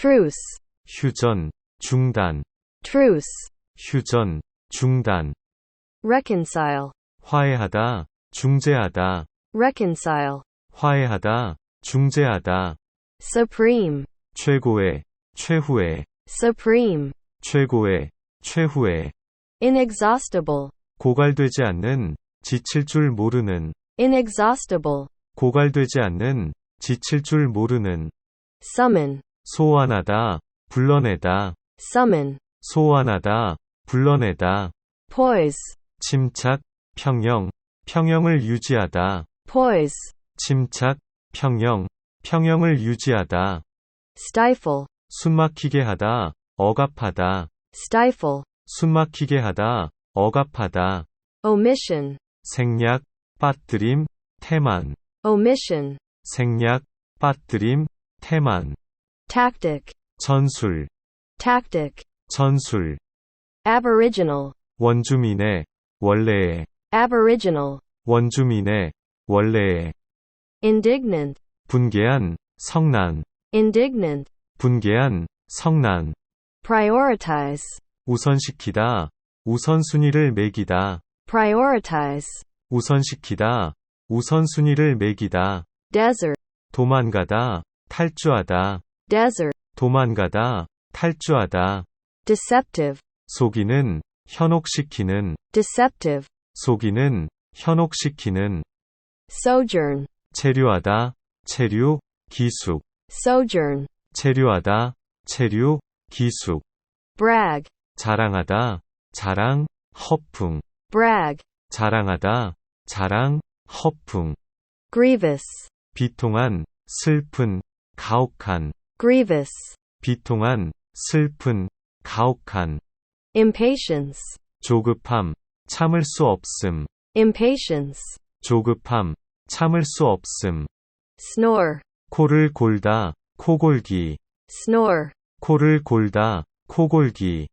truce, 휴전, 중단, truce, 휴전, 중단, reconcile, 화해하다, 중재하다, reconcile, 화해하다, 중재하다, supreme, 최고의, 최후의, supreme, 최고의, 최후의, inexhaustible, 고갈되지 않는, 지칠 줄 모르는, inexhaustible, 고갈되지 않는, 지칠 줄 모르는, summon, 소환하다, 불러내다, summon, 소환하다, 불러내다, poise, 침착, 평형, 평형을 유지하다, poise, 침착, 평형, 평형을 유지하다, stifle, 숨막히게 하다, 억압하다, stifle, 숨막히게 하다, 억압하다, omission, 생략, 빠뜨림, 태만, omission, 생략, 빠뜨림, 태만, tactic, 전술, tactic, 전술, aboriginal, 원주민의, 원래의, aboriginal, 원주민의, 원래의, indignant, 분개한, 성난, indignant, 분개한, 성난, prioritize, 우선시키다, 우선순위를 매기다, prioritize, 우선시키다, 우선순위를 매기다, desert, 도망가다, 탈주하다, desert, 도망가다, 탈주하다, deceptive, 속이는, 현혹시키는, deceptive, 속이는, 현혹시키는, sojourn, 체류하다, 체류, 기숙, sojourn, 체류하다, 체류, 기숙, brag, 자랑하다, 자랑, 허풍, brag, 자랑하다, 자랑, 허풍, grievous, 비통한, 슬픈, 가혹한, grievous, 비통한, 슬픈, 가혹한, impatience, 조급함, 참을 수 없음, impatience, 조급함, 참을 수 없음, snore, 코를 골다, 코골기, snore, 코를 골다, 코골기,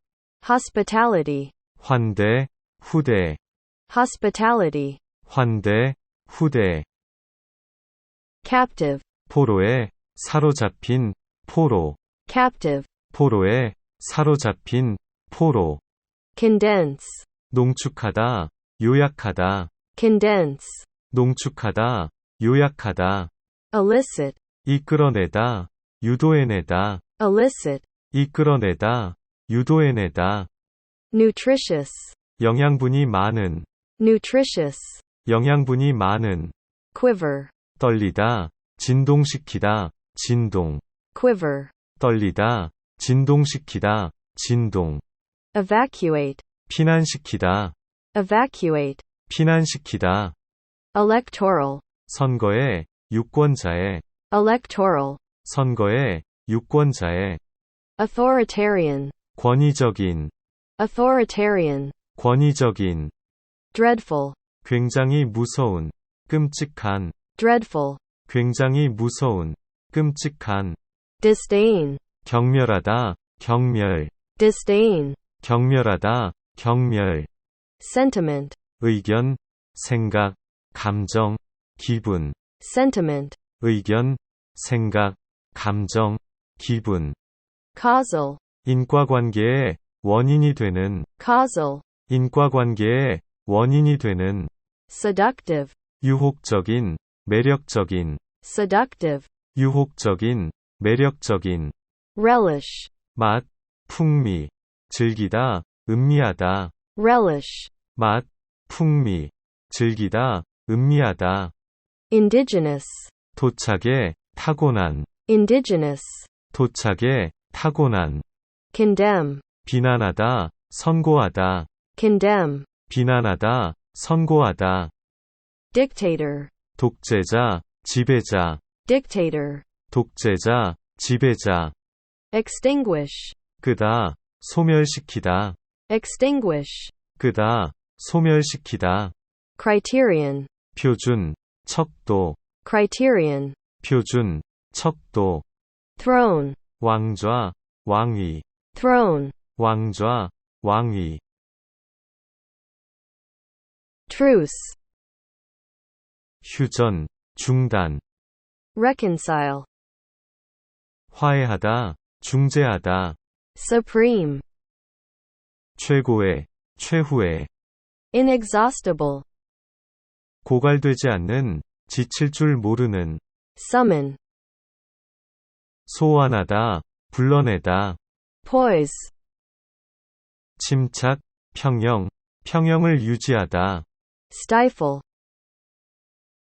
hospitality, 환대, 후대, hospitality, 환대, 후대, captive, 포로에, 사로잡힌, 포로, captive, 포로에, 사로잡힌, 포로, condense, 농축하다, 요약하다, condense, 농축하다, 요약하다, elicit, 이끌어내다, 유도해내다, elicit, 이끌어내다, 유도해내다, nutritious, 영양분이 많은, nutritious, 영양분이 많은, quiver, 떨리다, 진동시키다, 진동, quiver, 떨리다, 진동시키다, 진동, evacuate, 피난시키다, evacuate, 피난시키다, electoral, 선거에, 유권자의, electoral, 선거에, 유권자의, authoritarian, 권위적인, authoritarian, 권위적인, dreadful, 굉장히 무서운, 끔찍한, dreadful, 굉장히 무서운, 끔찍한, disdain, 경멸하다, 경멸, disdain, 경멸하다, 경멸, sentiment, 의견, 생각, 감정, 기분, sentiment, 의견, 생각, 감정, 기분, causal, 인과관계의 원인이 되는, causal, 인과관계의 원인이 되는, seductive, 유혹적인, 매력적인, seductive, 유혹적인, 매력적인, relish, 맛, 풍미, 즐기다, 음미하다, relish, 맛, 풍미, 즐기다, 음미하다, indigenous, 도착에, 타고난, indigenous, 도착에, 타고난, condemn, 비난하다, 선고하다, condemn, 비난하다, 선고하다, dictator, 독재자, 지배자, dictator, 독재자, 지배자, extinguish, 끄다, 소멸시키다, extinguish, 끄다, 소멸시키다, criterion, 표준, 척도, criterion, 표준, 척도, throne, 왕좌, 왕위, throne, 왕좌, 왕위, truce, 휴전, 중단, reconcile, 화해하다, 중재하다, supreme, 최고의, 최후의, inexhaustible, 고갈되지 않는, 지칠 줄 모르는, summon, 소환하다, 불러내다, poise, 침착, 평형, 평형을 유지하다, stifle,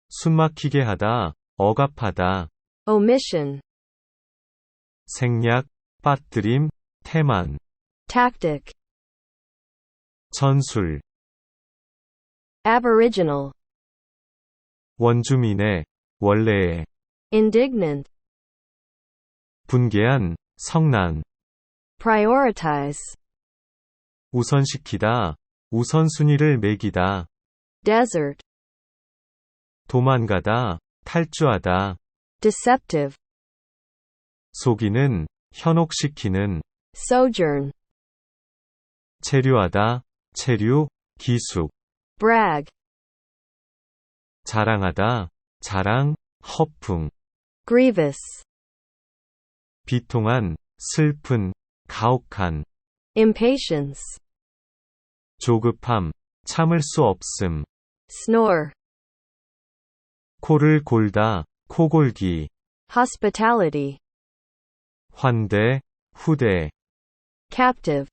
숨막히게 하다, 억압하다, omission, 생략, 빠뜨림, 태만, tactic, 전술, aboriginal, 원주민의, 원래의, indignant, 분개한, 성난, prioritize, 우선시키다, 우선순위를 매기다, desert, 도망가다, 탈주하다, deceptive, 속이는, 현혹시키는, sojourn, 체류하다, 체류, 기숙, brag, 자랑하다, 자랑, 허풍, grievous, 비통한, 슬픈, 가혹한, impatience, 조급함, 참을 수 없음, snore, 코를 골다, 코골기, hospitality, 환대, 후대, captive,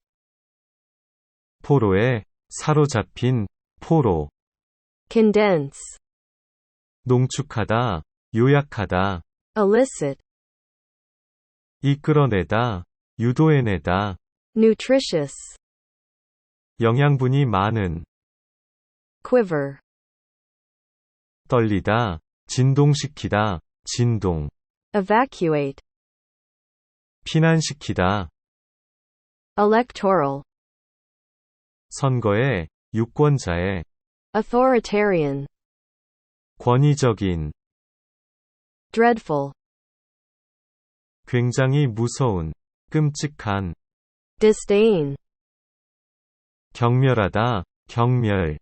포로에, 사로잡힌, 포로, condense, 농축하다, 요약하다, illicit, 이끌어내다, 유도해내다, nutritious, 영양분이 많은, quiver, 떨리다, 진동시키다, 진동, evacuate, 피난시키다, electoral, 선거에, 유권자의, authoritarian, 권위적인, dreadful, 굉장히 무서운, 끔찍한, disdain, 경멸하다, 경멸,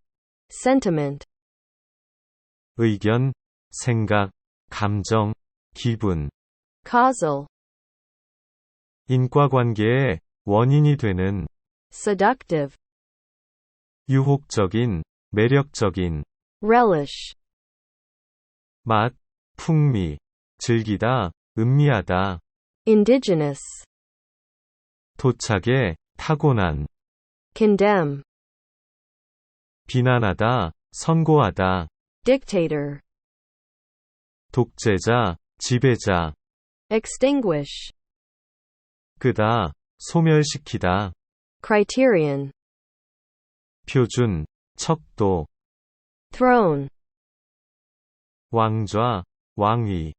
sentiment, 의견, 생각, 감정, 기분, causal, 인과관계의 원인이 되는, seductive, 유혹적인, 매력적인, relish, 맛, 풍미, 즐기다, 음미하다, indigenous, 도착에, 타고난, condemn, 비난하다, 선고하다, dictator, 독재자, 지배자, extinguish, 끄다, 소멸시키다, criterion, 표준, 척도, throne, 왕좌, 왕위.